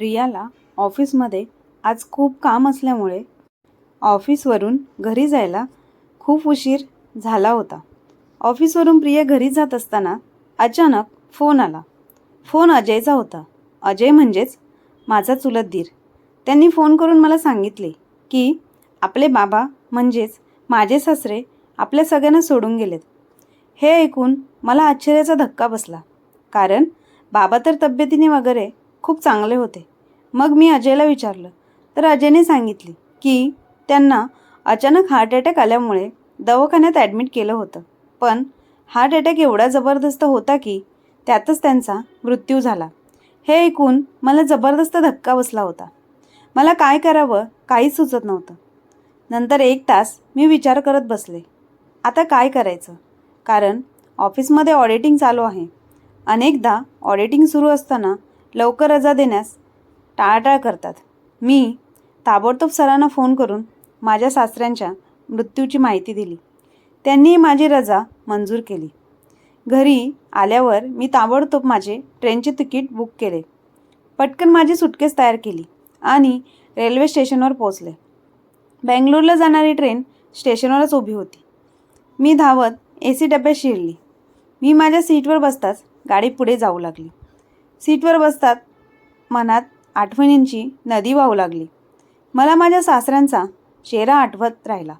रियाला ऑफिसमध्ये आज खूप काम असल्यामुळे ऑफिसवरून घरी जायला खूप उशीर झाला होता. ऑफिसवरून प्रिया घरी जात असताना अचानक फोन आला. फोन अजयचा होता. अजय म्हणजेच माझा चुलत दीर त्यांनी फोन करून मला सांगितले की आपले बाबा म्हणजेच माझे सासरे आपल्या सगळ्यांना सोडून गेलेत. हे ऐकून मला आश्चर्याचा धक्का बसला. कारण बाबा तर तब्येतीने वगैरे खूप चांगले होते. मग मी अजयला विचारलं. तर अजयने सांगितले की त्यांना अचानक हार्ट अटॅक आल्यामुळे दवाखान्यात ॲडमिट केलं होतं. पण हार्ट अटॅक एवढा जबरदस्त होता की त्यातच त्यांचा मृत्यू झाला. हे ऐकून मला जबरदस्त धक्का बसला होता. मला काय करावं काहीच सुचत नव्हतं. नंतर एक तास मी विचार करत बसले. आता काय करायचं? कारण ऑफिसमध्ये ऑडिटिंग चालू आहे. अनेकदा ऑडिटिंग सुरू असताना लवकर रजा देण्यास टाळाटाळ करतात. मी ताबडतोब सरांना फोन करून माझ्या सासऱ्यांच्या मृत्यूची माहिती दिली. त्यांनी माझी रजा मंजूर केली. घरी आल्यावर मी ताबडतोब माझे ट्रेनचे तिकीट बुक केले. पटकन माझी सुटकेस तयार केली आणि रेल्वे स्टेशनवर पोचले बँगलोरला जाणारी ट्रेन स्टेशनवरच उभी होती. मी धावत ए सी डब्यात शिरली. मी माझ्या सीटवर बसताच गाडी पुढे जाऊ लागली. सीटवर बसतात. मनात आठवणींची नदी वाहू लागली. मला माझ्या सासऱ्यांचा चेहरा आठवत राहिला.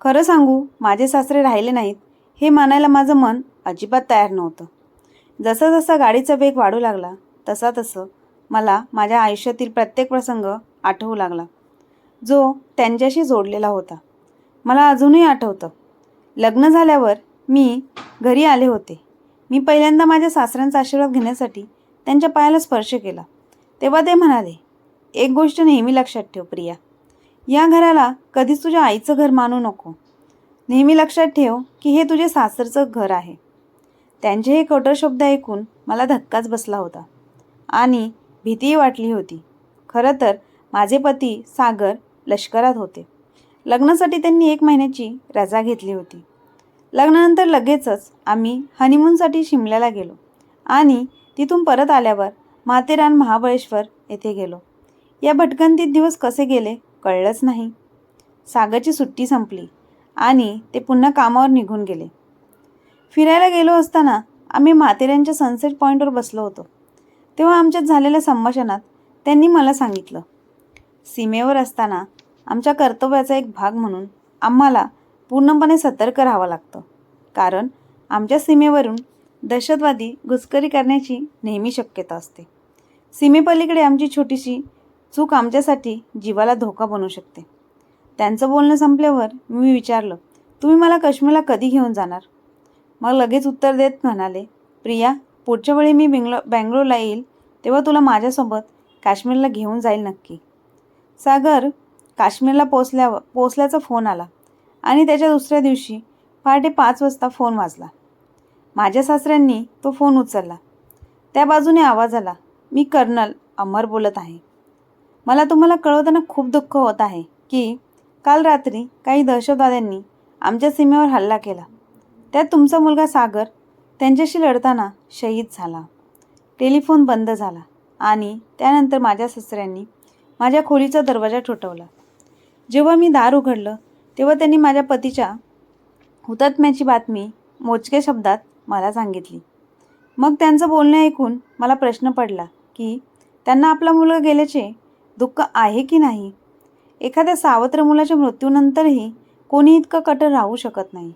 खरं सांगू माझे सासरे राहिले नाहीत हे मानायला माझं मन अजिबात तयार नव्हतं. जसं जसा गाडीचा वेग वाढू लागला तसा तसं मला माझ्या आयुष्यातील प्रत्येक प्रसंग आठवू लागला जो त्यांच्याशी जोडलेला होता. मला अजूनही आठवतं. लग्न झाल्यावर मी घरी आले होते. मी पहिल्यांदा माझ्या सासऱ्यांचा आशीर्वाद घेण्यासाठी त्यांच्या पायाला स्पर्श केला. तेव्हा ते म्हणाले एक गोष्ट नेहमी लक्षात ठेव प्रिया. या घराला कधीच तुझ्या आईचं घर मानू नको. नेहमी लक्षात ठेव की हे तुझे सासरचं घर आहे. त्यांचे हे खोटर शब्द ऐकून मला धक्काच बसला होता. आणि भीतीही वाटली होती. खरं तर माझे पती सागर लष्करात होते. लग्नासाठी त्यांनी एक महिन्याची रजा घेतली होती. लग्नानंतर लगेचच आम्ही हनीमूनसाठी शिमल्याला गेलो. आणि तिथून परत आल्यावर माथेरान महाबळेश्वर येथे गेलो. या भटकंतीत दिवस कसे गेले कळलंच नाही. सागरची सुट्टी संपली आणि ते पुन्हा कामावर निघून गेले. फिरायला गेलो असताना आम्ही माथेरानच्या सनसेट पॉईंटवर बसलो होतो. तेव्हा आमच्यात झालेल्या संभाषणात त्यांनी मला सांगितलं सीमेवर असताना आमच्या कर्तव्याचा एक भाग म्हणून आम्हाला पूर्णपणे सतर्क राहावं लागतं. कारण आमच्या सीमेवरून दहशतवादी घुसखोरी करण्याची नेहमी शक्यता असते. सीमेपलीकडे आमची छोटीशी चूक आमच्यासाठी जीवाला धोका बनू शकते. त्यांचं बोलणं संपल्यावर मी विचारलं तुम्ही मला काश्मीरला कधी घेऊन जाणार? मग लगेच उत्तर देत म्हणाले प्रिया पुढच्या वेळी मी बेंगलो बँगलोरला येईल तेव्हा तुला माझ्यासोबत काश्मीरला घेऊन जाईल नक्की. सागर काश्मीरला पोचल्यावर पोचल्याचा फोन आला आणि त्याच्या दुसऱ्या दिवशी पहाटे पाच वाजता फोन वाजला. माझ्या सासऱ्यांनी तो फोन उचलला. त्या बाजूने आवाज आला मी कर्नल अमर बोलत आहे. मला तुम्हाला कळवताना खूप दुःख होत आहे की काल रात्री काही दहशतवाद्यांनी आमच्या सीमेवर हल्ला केला. त्यात तुमचा मुलगा सागर त्यांच्याशी लढताना शहीद झाला. टेलिफोन बंद झाला आणि त्यानंतर माझ्या सासऱ्यांनी माझ्या खोलीचा दरवाजा ठोठवला. जेव्हा मी दार उघडलं तेव्हा त्यांनी माझ्या पतीच्या हुतात्म्याची बातमी मोजक्या शब्दात मला सांगितली. मग त्यांचं बोलणं ऐकून मला प्रश्न पडला की त्यांना आपला मुलगा गेल्याचे दुःख आहे की नाही? एखाद्या सावत्र मुलाच्या मृत्यूनंतरही कोणी इतकं कठोर राहू शकत नाही.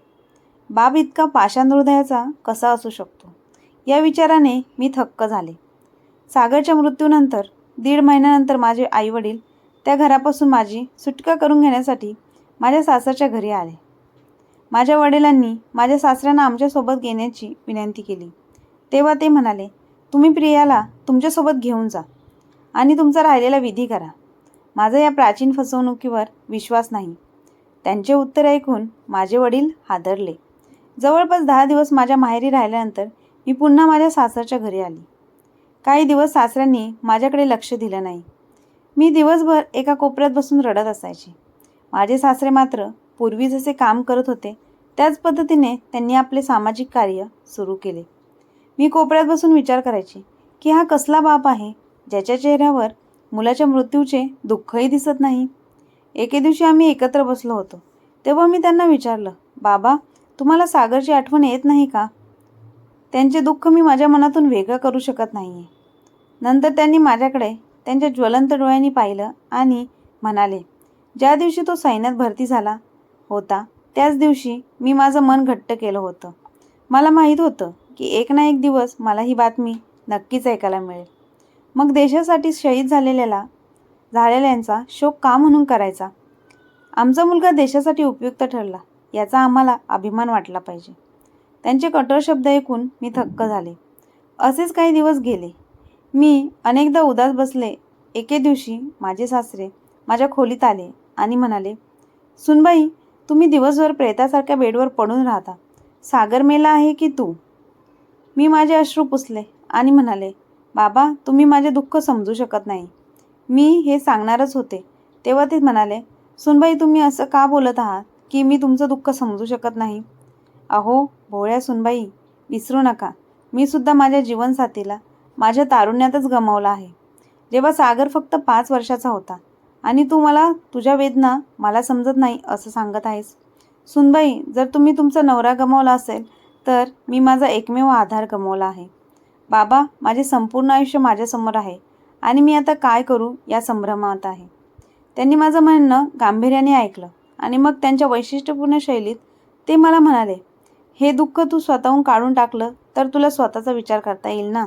बाब इतका पाषाण हृदयाचा कसा असू शकतो? या विचाराने मी थक्क झाले. सागरच्या मृत्यूनंतर दीड महिन्यानंतर माझे आईवडील त्या घरापासून माझी सुटका करून घेण्यासाठी माझ्या सासरच्या घरी आले. माझ्या वडिलांनी माझ्या सासऱ्यांना आमच्यासोबत घेण्याची विनंती केली. तेव्हा ते म्हणाले तुम्ही प्रियाला तुमच्यासोबत घेऊन जा आणि तुमचा राहिलेला विधी करा. माझा या प्राचीन फसवणुकीवर विश्वास नाही. त्यांचे उत्तर ऐकून माझे वडील हादरले. जवळपास दहा दिवस माझ्या माहेरी राहिल्यानंतर मी पुन्हा माझ्या सासरच्या घरी आली. काही दिवस सासऱ्यांनी माझ्याकडे लक्ष दिलं नाही. मी दिवसभर एका कोपऱ्यात बसून रडत असायचे. माझे सासरे मात्र पूर्वी जसे काम करत होते त्याच पद्धतीने त्यांनी आपले सामाजिक कार्य सुरू केले. मी कोपऱ्यात बसून विचार करायची की हा कसला बाप आहे ज्याच्या चेहऱ्यावर मुलाच्या मृत्यूचे दुःखही दिसत नाही? एके दिवशी आम्ही एकत्र बसलो होतो. तेव्हा मी त्यांना विचारलं बाबा तुम्हाला सागरची आठवण येत नाही का? त्यांचे दुःख मी माझ्या मनातून वेगळं करू शकत नाही आहे नंतर त्यांनी माझ्याकडे त्यांच्या ज्वलंत डोळ्यांनी पाहिलं आणि म्हणाले ज्या दिवशी तो सैन्यात भरती झाला होता. त्याच दिवशी मी माझं मन घट्ट केलं होतं. मला माहीत होतं की एक ना एक दिवस मला ही बातमी नक्कीच ऐकायला मिळेल. मग देशासाठी शहीद झालेल्याला झालेल्यांचा शोक का म्हणून करायचा? आमचा मुलगा देशासाठी उपयुक्त ठरला याचा आम्हाला अभिमान वाटला पाहिजे. त्यांचे कठोर शब्द ऐकून मी थक्क झाले. असेच काही दिवस गेले. मी अनेकदा उदास बसले. एके दिवशी माझे सासरे माझ्या खोलीत आले आणि म्हणाले सुनबाई तुम्ही दिवसभर प्रेतासारख्या बेडवर पडून राहता. सागर मेला आहे की तू? मी माझे अश्रू पुसले आणि म्हणाले बाबा तुम्ही माझे दुःख समजू शकत नाही. मी हे सांगणारच होते. तेव्हा ते म्हणाले सुनबाई तुम्ही असं का बोलत आहात की मी तुमचं दुःख समजू शकत नाही? अहो भोळ्या सुनबाई विसरू नका. मी सुद्धा माझ्या जीवनसाथीला माझ्या तारुण्यातच गमावला आहे. जेव्हा सागर फक्त पाच वर्षाचा होता आणि तू मला तुझ्या वेदना मला समजत नाही असं सांगत आहेस. सुनबाई जर तुम्ही तुमचा नवरा गमावला असेल तर मी माझा एकमेव आधार गमावला आहे. बाबा माझे संपूर्ण आयुष्य माझ्यासमोर आहे आणि मी आता काय करू या संभ्रमात आहे. त्यांनी माझं म्हणणं गांभीर्याने ऐकलं आणि मग त्यांच्या वैशिष्ट्यपूर्ण शैलीत ते मला म्हणाले हे दुःख तू स्वतःहून काढून टाकलं तर तुला स्वतःचा विचार करता येईल ना?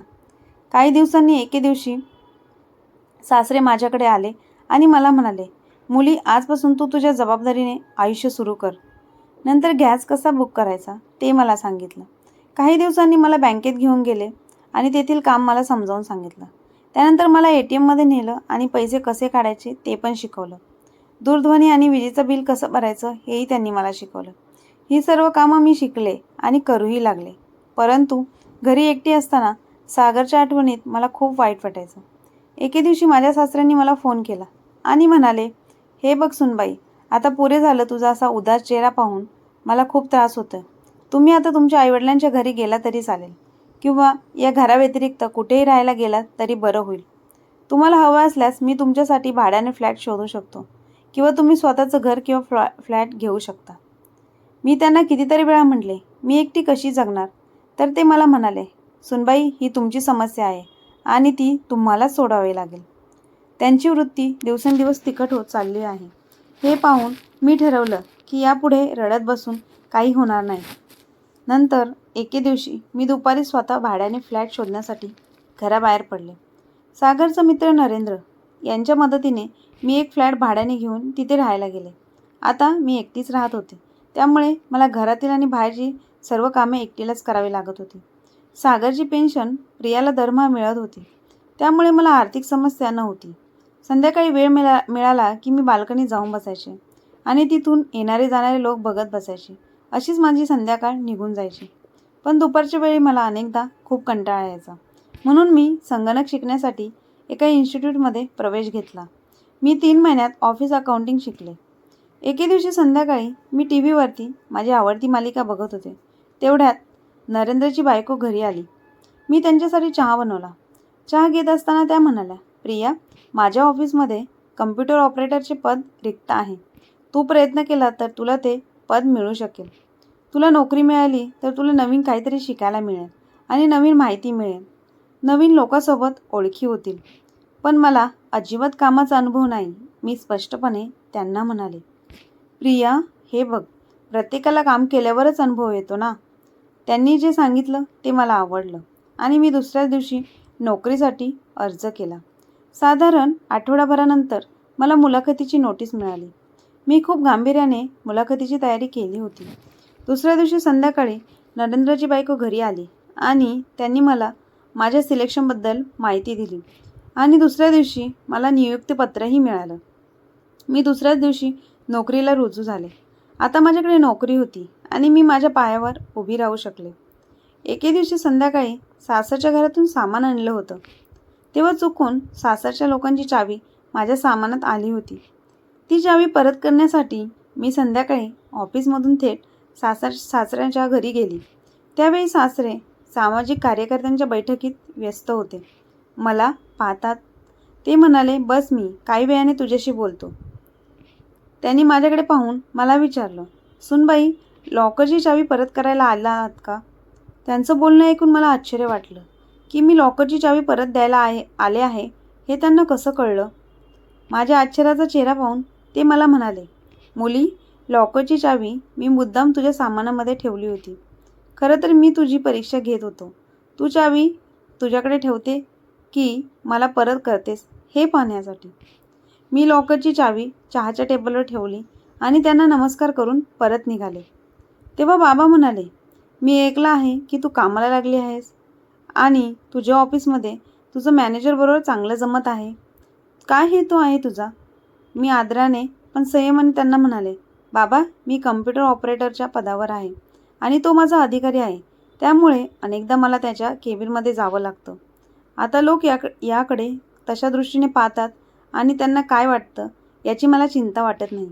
काही दिवसांनी एके दिवशी सासरे माझ्याकडे आले आणि मला म्हणाले मुली आजपासून तू तुझ्या जबाबदारीने आयुष्य सुरू कर. नंतर गॅस कसा बुक करायचा ते मला सांगितलं. काही दिवसांनी मला बँकेत घेऊन गेले आणि तेथील काम मला समजावून सांगितलं. त्यानंतर मला ए टी एममध्ये नेलं आणि पैसे कसे काढायचे ते पण शिकवलं. दूरध्वनी आणि विजेचं बिल कसं भरायचं हेही त्यांनी मला शिकवलं. ही सर्व कामं मी शिकले आणि करूही लागले. परंतु घरी एकटी असताना सागरच्या आठवणीत मला खूप वाईट वाटायचं. एके दिवशी माझ्या सासऱ्यांनी मला फोन केला आणि म्हणाले हे बघ सुनबाई आता पुरे झालं तुझा असा उदास चेहरा पाहून. मला खूप त्रास होतोय. तुम्ही आता तुमच्या आईवडिलांच्या घरी गेला तरी चालेल. किंवा या घराव्यतिरिक्त कुठेही राहायला गेलात तरी बरं होईल. तुम्हाला हवं असल्यास मी तुमच्यासाठी भाड्याने फ्लॅट शोधू शकतो. किंवा तुम्ही स्वतःचं घर किंवा फ्लॅ फ्लॅट घेऊ शकता. मी त्यांना कितीतरी वेळा म्हटले मी एकटी कशी जगणार? तर ते मला म्हणाले सुनबाई ही तुमची समस्या आहे. आणि ती तुम्हाला सोडावी लागेल. त्यांची वृत्ती दिवसेंदिवस तिखट होत चालली आहे. हे पाहून मी ठरवलं की यापुढे रडत बसून काही होणार नाही. नंतर एके दिवशी मी दुपारी स्वतः भाड्याने फ्लॅट शोधण्यासाठी घराबाहेर पडले. सागरचा मित्र नरेंद्र यांच्या मदतीने मी एक फ्लॅट भाड्याने घेऊन तिथे राहायला गेले. आता मी एकटीच राहत होते. त्यामुळे मला घरातील आणि बाहेरची सर्व कामे एकटीलाच करावी लागत होती. सागरची पेन्शन प्रियाला दरमहा मिळत होती. त्यामुळे मला आर्थिक समस्या नव्हती. संध्याकाळी वेळ मिळा मिळाला की मी बाल्कनीत जाऊन बसायचे आणि तिथून येणारे जाणारे लोक बघत बसायचे. अशीच माझी संध्याकाळ निघून जायची. पण दुपारच्या वेळी मला अनेकदा खूप कंटाळा यायचा. म्हणून मी संगणक शिकण्यासाठी एका इन्स्टिट्यूटमध्ये प्रवेश घेतला. मी तीन महिन्यात ऑफिस अकाउंटिंग शिकले. एके दिवशी संध्याकाळी मी टी व्हीवरती माझी आवडती मालिका बघत होते. तेवढ्यात नरेंद्रची बायको घरी आली. मी त्यांच्यासाठी चहा बनवला. चहा घेत असताना त्या म्हणाल्या प्रिया माझ्या ऑफिसमध्ये कम्प्युटर ऑपरेटरचे पद रिक्त आहे. तू प्रयत्न केला तर तुला ते पद मिळू शकेल. तुला नोकरी मिळाली तर तुला नवीन काहीतरी शिकायला मिळेल आणि नवीन माहिती मिळेल. नवीन लोकांसोबत ओळखी होतील. पण मला अजिबात कामाचा अनुभव नाही मी स्पष्टपणे त्यांना म्हणाले. प्रिया हे बघ प्रत्येकाला काम केल्यावरच अनुभव येतो ना? त्यांनी जे सांगितलं ते मला आवडलं. आणि मी दुसऱ्याच दिवशी नोकरीसाठी अर्ज केला. साधारण आठवडाभरानंतर मला मुलाखतीची नोटीस मिळाली. मी खूप गांभीर्याने मुलाखतीची तयारी केली होती. दुसऱ्या दिवशी संध्याकाळी नरेंद्रची बायको घरी आली आणि त्यांनी मला माझ्या सिलेक्शनबद्दल माहिती दिली. आणि दुसऱ्या दिवशी मला नियुक्तीपत्रही मिळालं. मी दुसऱ्याच दिवशी नोकरीला रुजू झाले. आता माझ्याकडे नोकरी होती. आणि मी माझ्या पायावर उभी राहू शकले. एके दिवशी संध्याकाळी सासरच्या घरातून सामान आणलं होतं. तेव्हा चुकून सासरच्या लोकांची चावी माझ्या सामानात आली होती. ती चावी परत करण्यासाठी मी संध्याकाळी ऑफिसमधून थेट सासर सासऱ्यांच्या घरी गेली. त्यावेळी सासरे सामाजिक कार्यकर्त्यांच्या बैठकीत व्यस्त होते. मला पाहतात. ते म्हणाले बस मी काही वेळाने तुझ्याशी बोलतो. त्यांनी माझ्याकडे पाहून मला विचारलं सुनबाई लॉकरची चावी परत करायला आला आहात का? त्यांचं बोलणं ऐकून मला आश्चर्य वाटलं. की मी लॉकरची चावी परत द्यायला आहे आले आहे हे त्यांना कसं कळलं? माझ्या आश्चर्याचा चेहरा पाहून ते मला म्हणाले मुली लॉकरची चावी मी मुद्दाम तुझ्या सामानामध्ये ठेवली होती. खरं तर मी तुझी परीक्षा घेत होतो. तू चावी तुझ्याकडे ठेवते की मला परत करतेस हे पाहण्यासाठी. मी लॉकरची चावी चहाच्या टेबलवर ठेवली आणि त्यांना नमस्कार करून परत निघाले. तेव्हा बाबा म्हणाले मी ऐकलं आहे की तू कामाला लागली आहेस? आणि तुझ्या ऑफिसमध्ये तुझं मॅनेजरबरोबर चांगलं जमत आहे? काय हेतू आहे तुझा? मी आदराने पण संयमाने त्यांना म्हणाले बाबा मी कम्प्युटर ऑपरेटरच्या पदावर आहे आणि तो माझा अधिकारी आहे. त्यामुळे अनेकदा मला त्याच्या केबिनमध्ये जावं लागतं. आता लोक याक याकडे तशा दृष्टीने पाहतात आणि त्यांना काय वाटतं याची मला चिंता वाटत नाही.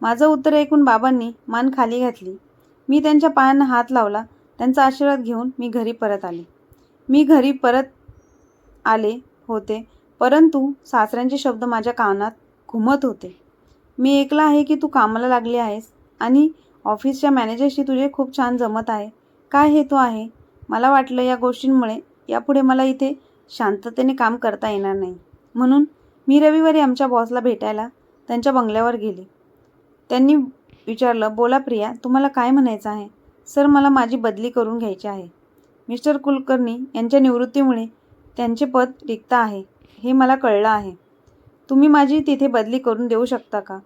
माझं उत्तर ऐकून बाबांनी मान खाली घातली. मी त्यांच्या पायांना हात लावला त्यांचा आशीर्वाद घेऊन मी घरी परत आले. मी घरी परत आले होते परंतु सासऱ्यांचे शब्द माझ्या कानात घुमत होते. मी ऐकलं आहे की तू कामाला लागली आहेस? आणि ऑफिसच्या मॅनेजरशी तुझे खूप छान जमत आहे. काय हेतू आहे? मला वाटलं या गोष्टींमुळे यापुढे मला इथे शांततेने काम करता येणार नाही. म्हणून मी रविवारी आमच्या बॉसला भेटायला त्यांच्या बंगल्यावर गेले. त्यांनी विचारलं बोला प्रिया तुम्हाला काय म्हणायचं आहे? सर मला माझी बदली करून घ्यायची आहे. मिस्टर कुलकर्णी यांच्या निवृत्तीमुळे त्यांचे पद रिक्त आहे हे मला कळलं आहे. तुम्ही माझी तिथे बदली करून देऊ शकता का?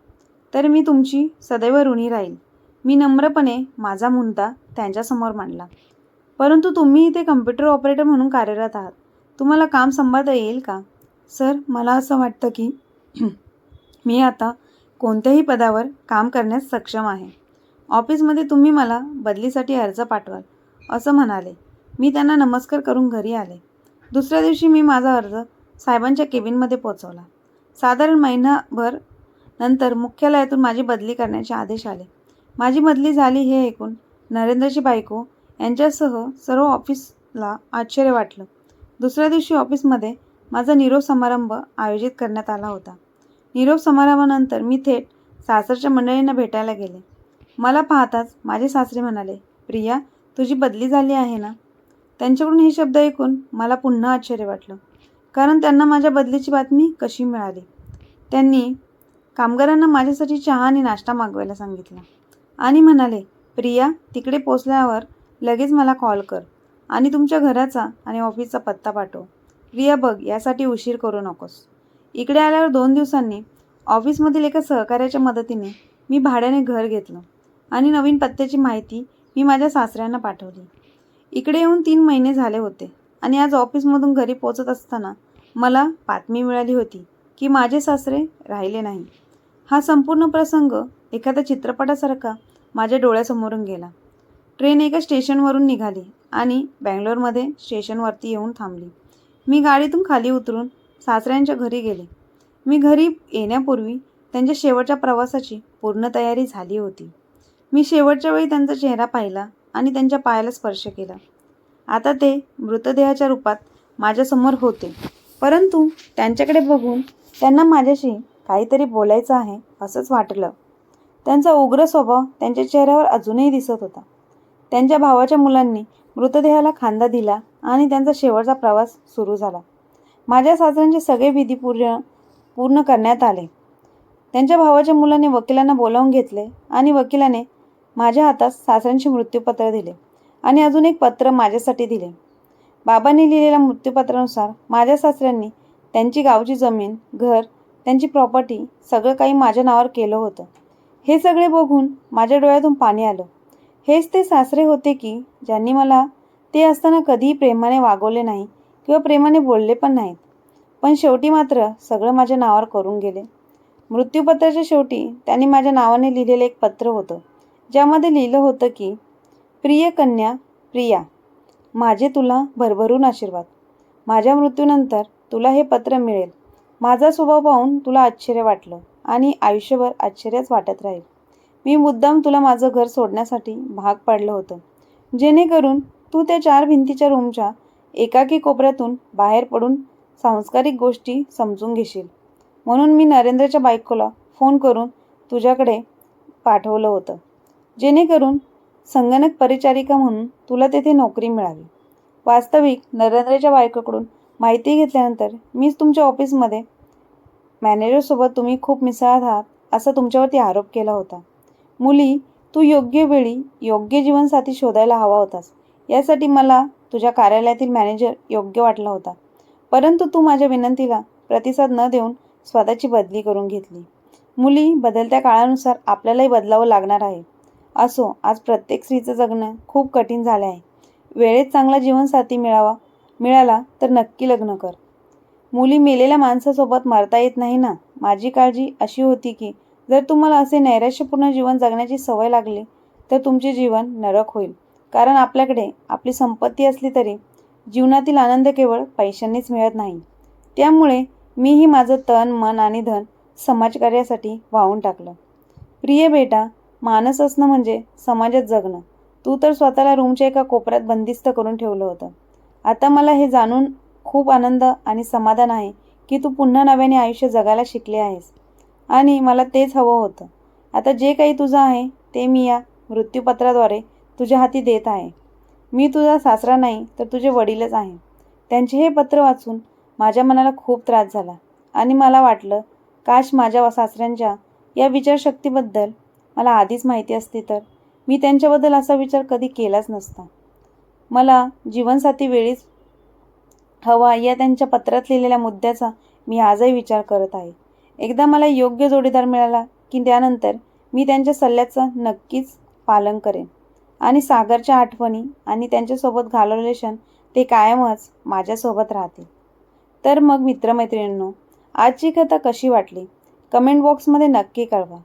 तर मी तुमची सदैव ऋणी राहील. मी नम्रपणे माझा मुद्दा त्यांच्यासमोर मांडला. परंतु तुम्ही इथे कम्प्युटर ऑपरेटर म्हणून कार्यरत आहात. तुम्हाला काम सांभाळता येईल का? सर मला असं वाटतं की मी आता कोणत्याही पदावर काम करण्यास सक्षम आहे. ऑफिसमध्ये तुम्ही मला बदलीसाठी अर्ज पाठवाल असं म्हणाले. मी त्यांना नमस्कार करून घरी आले. दुसऱ्या दिवशी मी माझा अर्ज साहेबांच्या केबिनमध्ये पोचवला साधारण महिनाभर नंतर मुख्यालयातून माझी बदली करण्याचे आदेश आले. माझी बदली झाली हे ऐकून नरेंद्रची बायको यांच्यासह सर्व ऑफिसला आश्चर्य वाटलं. दुसऱ्या दिवशी ऑफिसमध्ये माझा निरोप समारंभ आयोजित करण्यात आला होता. निरोप समारंभानंतर मी थेट सासरच्या मंडळींना भेटायला गेले. मला पाहताच माझे सासरे म्हणाले प्रिया तुझी बदली झाली आहे ना? त्यांच्याकडून हे शब्द ऐकून मला पुन्हा आश्चर्य वाटलं कारण त्यांना माझ्या बदलीची बातमी कशी मिळाली? त्यांनी कामगारांना माझ्यासाठी चहा आणि नाश्ता मागवायला सांगितला आणि म्हणाले प्रिया तिकडे पोचल्यावर लगेच मला कॉल कर आणि तुमच्या घराचा आणि ऑफिसचा पत्ता पाठव. प्रिया बघ यासाठी उशीर करू नकोस. इकडे आल्यावर दोन दिवसांनी ऑफिसमधील एका सहकार्याच्या मदतीने मी भाड्याने घर घेतलं आणि नवीन पत्त्याची माहिती मी माझ्या सासऱ्यांना पाठवली. इकडे येऊन तीन महिने झाले होते आणि आज ऑफिसमधून घरी पोचत असताना मला बातमी मिळाली होती की माझे सासरे राहिले नाही. हा संपूर्ण प्रसंग एखाद्या चित्रपटासारखा माझ्या डोळ्यासमोरून गेला. ट्रेन एका स्टेशनवरून निघाली आणि बँगलोरमध्ये स्टेशनवरती येऊन थांबली. मी गाडीतून खाली उतरून सासऱ्यांच्या घरी गेले. मी घरी येण्यापूर्वी त्यांच्या शेवटच्या प्रवासाची पूर्ण तयारी झाली होती. मी शेवटच्या वेळी त्यांचा चेहरा पाहिला आणि त्यांच्या पायाला स्पर्श केला. आता ते मृतदेहाच्या रूपात माझ्यासमोर होते. परंतु त्यांच्याकडे बघून त्यांना माझ्याशी काहीतरी बोलायचं आहे असंच वाटलं. त्यांचा उग्र स्वभाव त्यांच्या चेहऱ्यावर अजूनही दिसत होता. त्यांच्या भावाच्या मुलांनी मृतदेहाला खांदा दिला आणि त्यांचा शेवटचा प्रवास सुरू झाला. माझ्या सासऱ्यांचे सगळे विधी पूर्ण पूर्ण करण्यात आले. त्यांच्या भावाच्या मुलाने वकिलांना बोलावून घेतले आणि वकिलाने माझ्या हातात सासऱ्यांचे मृत्यूपत्र दिले आणि अजून एक पत्र माझ्यासाठी दिले. बाबांनी लिहिलेल्या मृत्यूपत्रानुसार माझ्या सासऱ्यांनी त्यांची गावची जमीन घर त्यांची प्रॉपर्टी सगळं काही माझ्या नावावर केलं होतं. हे सगळे बघून माझ्या डोळ्यातून पाणी आलं. हेच ते सासरे होते की ज्यांनी मला ते असताना कधीही प्रेमाने वागवले नाही किंवा प्रेमाने बोलले पण नाहीत. पण शेवटी मात्र सगळं माझ्या नावावर करून गेले. मृत्यूपत्राच्या शेवटी त्यांनी माझ्या नावाने लिहिलेलं एक पत्र होतं ज्यामध्ये लिहिलं होतं की प्रिय कन्या प्रिया माझे तुला भरभरून आशीर्वाद. माझ्या मृत्यूनंतर तुला हे पत्र मिळेल. माझा स्वभाव पाहून तुला आश्चर्य वाटलं आणि आयुष्यभर आश्चर्यच वाटत राहील. मी मुद्दाम तुला माझं घर सोडण्यासाठी भाग पाडलं होतं. जेणेकरून तू त्या चार भिंतीच्या रूमच्या एकाकी कोपऱ्यातून बाहेर पडून सांस्कारिक गोष्टी समजून घेशील. म्हणून मी नरेंद्रच्या बायकोला फोन करून तुझ्याकडे पाठवलं होतं. जेणेकरून संगणक परिचारिका म्हणून तुला तेथे नोकरी मिळावी. वास्तविक नरेंद्रच्या बायकोकडून माहिती घेतल्यानंतर मीच तुमच्या ऑफिसमध्ये मॅनेजरसोबत तुम्ही खूप मिसळत आहात असा तुमच्यावरती आरोप केला होता. मुली तू योग्य वेळी योग्य जीवनसाथी शोधायला हवा होतास. यासाठी मला तुझ्या कार्यालयातील मॅनेजर योग्य वाटला होता. परंतु तू माझ्या विनंतीला प्रतिसाद न देऊन स्वतःची बदली करून घेतली. मुली बदलत्या काळानुसार आपल्यालाही बदलावं लागणार आहे. असो आज प्रत्येक स्त्रीचं जगणं खूप कठीण झालं आहे. वेळेत चांगला जीवनसाथी मिळावा मिळाला तर नक्की लग्न कर. मुली मेलेल्या माणसासोबत मरता येत नाही ना? माझी काळजी अशी होती की जर तुम्हाला असे नैराश्यपूर्ण जीवन जगण्याची सवय लागली तर तुमचे जीवन नरक होईल. कारण आपल्याकडे आपली संपत्ती असली तरी जीवनातील आनंद केवळ पैशांनीच मिळत नाही. त्यामुळे मीही माझं तन मन आणि धन समाजकार्यासाठी वाहून टाकलं. प्रिय बेटा मानस असणं म्हणजे समाजात जगणं. तू तर स्वतःला रूमच्या एका कोपऱ्यात बंदिस्त करून ठेवलं होतं. आता मला हे जाणून खूप आनंद आणि समाधान आहे की तू पुन्हा नव्याने आयुष्य जगायला शिकले आहेस. आणि मला तेच हवं होतं. आता जे काही तुझं आहे ते मी या मृत्यूपत्राद्वारे तुझ्या हाती देत आहे. मी तुझा सासरा नाही तर तुझे वडीलच आहे. त्यांचे हे पत्र वाचून माझ्या मनाला खूप त्रास झाला आणि मला वाटलं काश माझ्या सासऱ्यांच्या या विचारशक्तीबद्दल मला आधीच माहिती असती तर मी त्यांच्याबद्दल असा विचार कधी केलाच नसता. मला जीवनसाथी वेळीच हवा या त्यांच्या पत्रात लिहिलेल्या मुद्द्याचा मी आजही विचार करत आहे. एकदा मला योग्य जोडीदार मिळाला की त्यानंतर मी त्यांच्या सल्ल्याचं नक्कीच पालन करेन. आणि सागरच्या आठवणी आणि त्यांच्यासोबत घालवलेले क्षण ते कायमच माझ्यासोबत राहतील. तर मग मित्रमैत्रिणींनो आजची कथा कशी वाटली? कमेंट बॉक्समध्ये नक्की कळवा.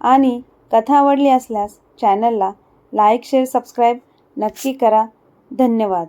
आणि कथा आवडली असल्यास चॅनलला लाईक शेअर सबस्क्राईब नक्की करा. धन्यवाद.